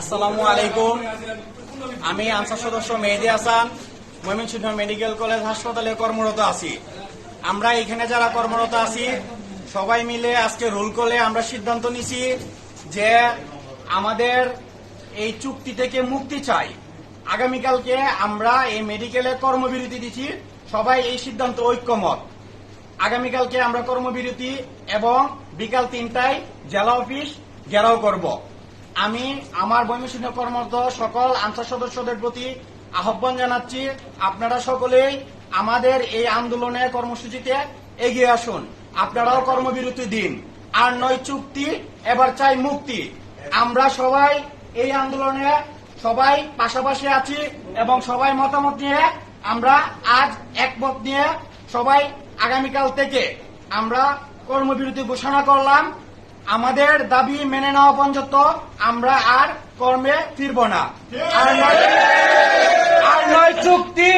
আসসালামু আলাইকুম। আমি আনসার সদস্য মেহেদি হাসান, ময়মনসিংহ মেডিকেল কলেজ হাসপাতালে কর্মরত আছি। আমরা এখানে যারা কর্মরত আছি, সবাই মিলে আজকে রোল কলে আমরা সিদ্ধান্ত নিছি যে আমাদের এই চুক্তি থেকে মুক্তি চাই। আগামীকালকে আমরা এই মেডিকেলে কর্মবিরতি দিচ্ছি সবাই এই সিদ্ধান্ত ঐক্যমত। আগামীকালকে আমরা কর্মবিরতি এবং বিকাল তিনটায় জেলা অফিস ঘেরাও করব। আমি আমার বৈমসিংহ কর্মরত সকল আনসার সদস্যদের প্রতি আহ্বান জানাচ্ছি। আপনারা সকলেই আমাদের এই আন্দোলনে কর্মসূচিতে এগিয়ে আসুন। আপনারাও কর্মবিরতি দিন। আর নয় চুক্তি, এবার চাই মুক্তি। আমরা সবাই এই আন্দোলনে সবাই পাশাপাশি আছি এবং সবাই মতামত নিয়ে আমরা আজ একমত নিয়ে সবাই আগামীকাল থেকে আমরা কর্মবিরতি ঘোষণা করলাম। আমাদের দাবি মেনে নেওয়া পর্যন্ত আমরা আর কর্মে ফিরব না। আর নয় চুক্তি